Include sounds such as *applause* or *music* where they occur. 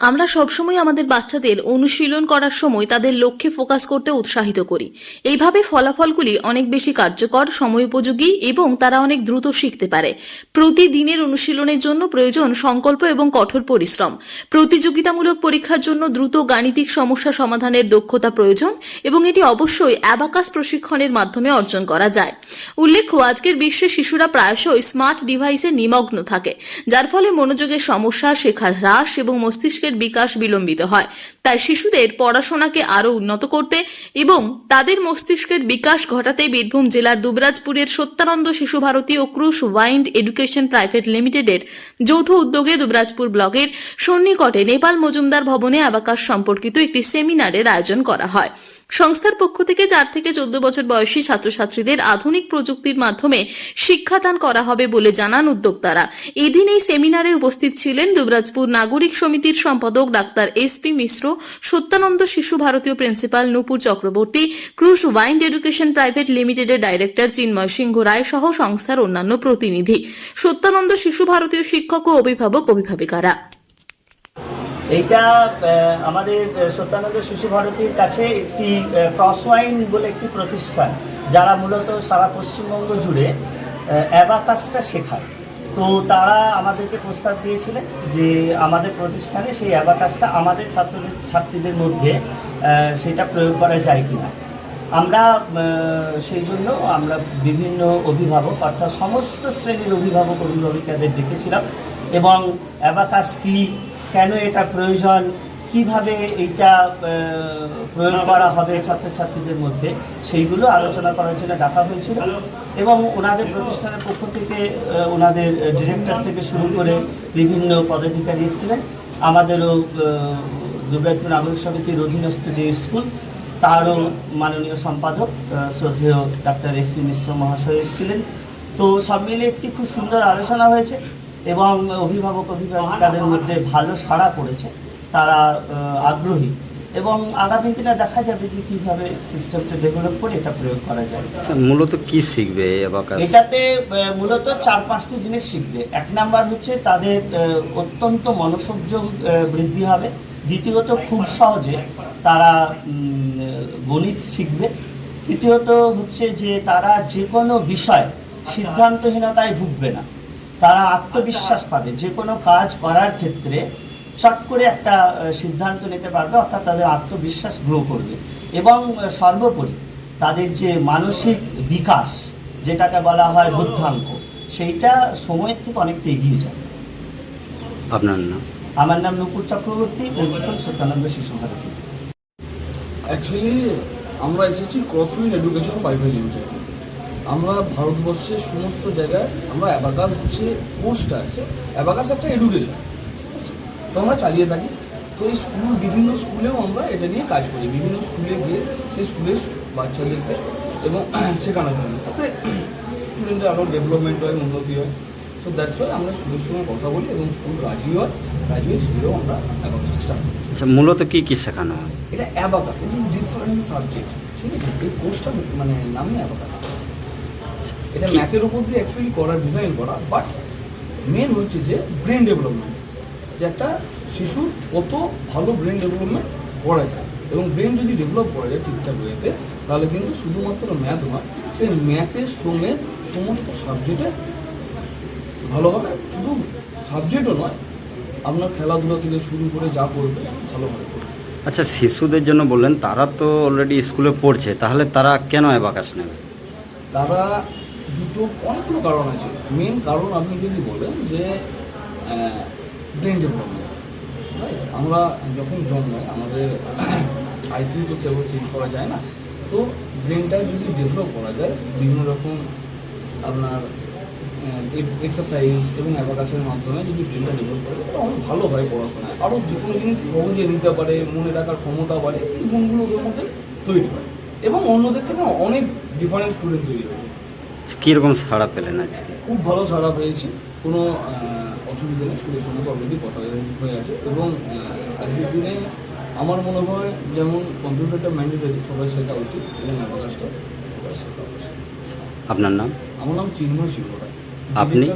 আমরা সবসময় আমাদের বাচ্চাদের অনুশীলন করার সময় তাদের লক্ষ্যে ফোকাস করতে উৎসাহিত করি। এইভাবে ফলাফলগুলি অনেক বেশি কার্যকর, সময়োপযোগী এবং তারা অনেক দ্রুত শিখতে পারে। প্রতিদিনের অনুশীলনের জন্য প্রয়োজন সংকল্প এবং কঠোর পরিশ্রম। প্রতিযোগিতামূলক পরীক্ষার জন্য দ্রুত গাণিতিক সমস্যা সমাধানের দক্ষতা প্রয়োজন এবং এটি অবশ্যই অ্যাবাকাস প্রশিক্ষণের মাধ্যমে অর্জন করা যায়। উল্লেখ্য, আজকের বিশ্বে শিশুরা প্রায়শই স্মার্ট ডিভাইসে নিমগ্ন থাকে, যার ফলে মনোযোগের সমস্যা, শেখার হ্রাস এবং মস্তিষ্কের বিকাশ বিলম্বিত হয়। তাই শিশুদের পড়াশোনাকে আরও উন্নত করতে এবং তাদের মস্তিষ্কের বিকাশ ঘটাতে বীরভূম জেলার দুবরাজপুরের সত্যানন্দ শিশু ভারতী ও ক্রুশ ওয়াইন্ড এডুকেশন প্রাইভেট লিমিটেডের যৌথ উদ্যোগে দুবরাজপুর ব্লকের সন্নিকটে নেপাল মজুমদার ভবনে আবাকাশ সম্পর্কিত একটি সেমিনারের আয়োজন করা হয়। সংস্থার পক্ষ থেকে চার থেকে চোদ্দ বছর বয়সী ছাত্রছাত্রীদের আধুনিক প্রযুক্তির মাধ্যমে শিক্ষাদান করা হবে বলে জানান উদ্যোক্তারা। এদিন এই সেমিনারে উপস্থিত ছিলেন দুবরাজপুর নাগরিক সমিতির সম্পাদক doctor S P Mishra, Satyananda Shishu Bharatiya principal Nupur Chakraborty, cross wind education private লিমিটেডের ডাইরেক্টর চিন্ময় সিংহ রায় সহ সংস্থার অন্যান্য প্রতিনিধি। সত্যানন্দ শিশু ভারতীয় শিক্ষক ও অভিভাবক অভিভাবিকারা আহ, আমাদের সত্যানন্দ শিশু ভারতীর কাছে একটি ক্রসওয়াইন বলে একটি প্রতিষ্ঠান যারা মূলত সারা পশ্চিমবঙ্গ জুড়ে অ্যাবাকাসটা শেখায়। তো তারা আমাদেরকে প্রস্তাব দিয়েছিলেন যে আমাদের প্রতিষ্ঠানে সেই অ্যাবাকাসটা আমাদের ছাত্রদের ছাত্রীদের মধ্যে সেটা প্রয়োগ করা যায় কিনা। আমরা সেই জন্য আমরা বিভিন্ন অভিভাবক অর্থাৎ সমস্ত শ্রেণির অভিভাবক অভিভাবিকাদের ডেকেছিলাম এবং অ্যাবাকাস কি কেন এটা প্রয়োজন? কীভাবে আহ, প্রয়োগ করা হবে ছাত্রছাত্রীদের মধ্যে? সেইগুলো আলোচনা করার জন্য ডাকা হয়েছিল। এবং ওনাদের প্রতিষ্ঠানের পক্ষ থেকে ওনাদের ডিরেক্টর থেকে শুরু করে বিভিন্ন পদাধিকারী এসেছিলেন। আমাদেরও দুর্গাপুর নাগরিক সমিতির অধীনস্থ যে স্কুল তারও মাননীয় সম্পাদক শ্রদ্ধেয় ডাক্তার এস পি মিশ্র মহাশয় এসেছিলেন। তো সব মিলে একটি খুব সুন্দর আলোচনা হয়েছে। এবং অভিভাবক অভিভাবিকাদের মধ্যে ভালো সাড়া পড়েছে তারা আগ্রহী। এবং আগামী দিনে দেখা যাবে যে কীভাবে সিস্টেমটা ডেভেলপ করে এটা প্রয়োগ করা যায়। আচ্ছা, মূলত কি শিখবে এটাতে মূলত চার পাঁচটি জিনিস শিখবে। এক নাম্বার হচ্ছে তাদের অত্যন্ত মনোসংযোগ বৃদ্ধি হবে। দ্বিতীয়ত খুব সহজে তারা গণিত শিখবে। তৃতীয়ত হচ্ছে যে তারা যে কোনো বিষয় সিদ্ধান্তহীনতায় ভুগবে না। তারা আত্মবিশ্বাস পাবে। যে কোনো কাজ করার ক্ষেত্রে চট করে একটা সিদ্ধান্ত নিতে পারবে অর্থাৎ তাদের আত্মবিশ্বাস গ্রো করবে। এবং সর্বোপরি তাদের যে মানসিক বিকাশ যেটাকে বলা হয় বুদ্ধাঙ্ক সেইটা সময়ের থেকে অনেকটা এগিয়ে যাবে। আপনার নাম? আমার নাম নুপুর চক্রবর্তী প্রিন্সিপাল সত্যানন্দ শিশু ভারতী অ্যাকচুয়ালি আমরা এসেছি ক্রসউইন এডুকেশন প্রাইভেট লিমিটেড আমরা ভারতবর্ষের সমস্ত জায়গায় আমরা অ্যাবাকাস হচ্ছে কোর্সটা আছে। অ্যাবাকাস একটা এডুকেশন তো আমরা চালিয়ে থাকি। তো এই স্কুল বিভিন্ন স্কুলেও আমরা এটা নিয়ে কাজ করি। বিভিন্ন স্কুলে গিয়ে সেই স্কুলের বাচ্চাদেরকে এবং *clears throat* শেখানোর জন্য। তাতে স্টুডেন্টের আরও ডেভেলপমেন্ট হয় উন্নতি হয়। তো দ্যাটস ওয়াই আমরা স্কুলের সঙ্গে কথা বলি এবং স্কুল রাজি হয়। রাজি হয়ে স্কুলেও আমরা অ্যাবাকাসটা স্টার্ট করি। আচ্ছা মূলত কি কি শেখানো হয়? এটা abacus it is different subject ঠিক আছে? এই কোর্সটা মানে নামই অ্যাবাকাস এটা ম্যাথের উপর দিয়ে অ্যাকচুয়ালি করা ডিজাইন করা বাট মেন হচ্ছে যে ব্রেন ডেভেলপমেন্ট যে একটা শিশুর কত ভালো ব্রেন ডেভেলপমেন্ট করা যায়। এবং ব্রেন যদি ডেভেলপ করা যায় ঠিকঠাক ওয়েতে তাহলে কিন্তু শুধুমাত্র ম্যাথ নয় সেই ম্যাথের সঙ্গে সমস্ত সাবজেক্টে ভালো হবে। শুধু সাবজেক্টও নয় আপনার খেলাধুলা থেকে শুরু করে যা করবে ভালোভাবে করবে আচ্ছা শিশুদের জন্য বললেন তারা তো অলরেডি স্কুলে পড়ছে তাহলে তারা কেন অ্যাবাকাস নেবে? তারা দুটো অনেকগুলো কারণ আছে। মেন কারণ আপনি যদি বলেন যে ব্রেন ডেভেলপমেন্ট আমরা যখন জন্মাই, আমাদের আইকিউ তো সেভাবে চেঞ্জ করা যায় না। তো ব্রেনটা যদি ডেভেলপ করা যায়, বিভিন্ন রকম আপনার এক্সারসাইজ এবং অ্যাভাকাসের মাধ্যমে যদি ব্রেনটা ডেভেলপ করে তাহলে অনেক ভালো হয় পড়াশোনায়। আরও যে কোনো জিনিস সহজে নিতে পারে, মনে রাখার ক্ষমতা বাড়ে, এই গুণগুলো ওদের মধ্যে তৈরি হয়। এবং অন্যদের থেকে অনেক ডিফারেন্ট স্টুডেন্ট তৈরি হয়। কীরকম সাড়া পেলেন আজকে? খুব ভালো সাড়া পেয়েছি। কোনো অসুবিধা নেই স্কুলের সঙ্গে অলরেডি কথা হয়ে- আছে। এবং আজকের দিনে আমার মনে হয় যেমন কম্পিউটারটা ম্যান্ডেটরি সবাই শেখা উচিত এবং অ্যাভাকাসটা সবাই শেখা উচিত। আপনার নাম? আমার নাম চিন্ময় শিল্পটা আপনি?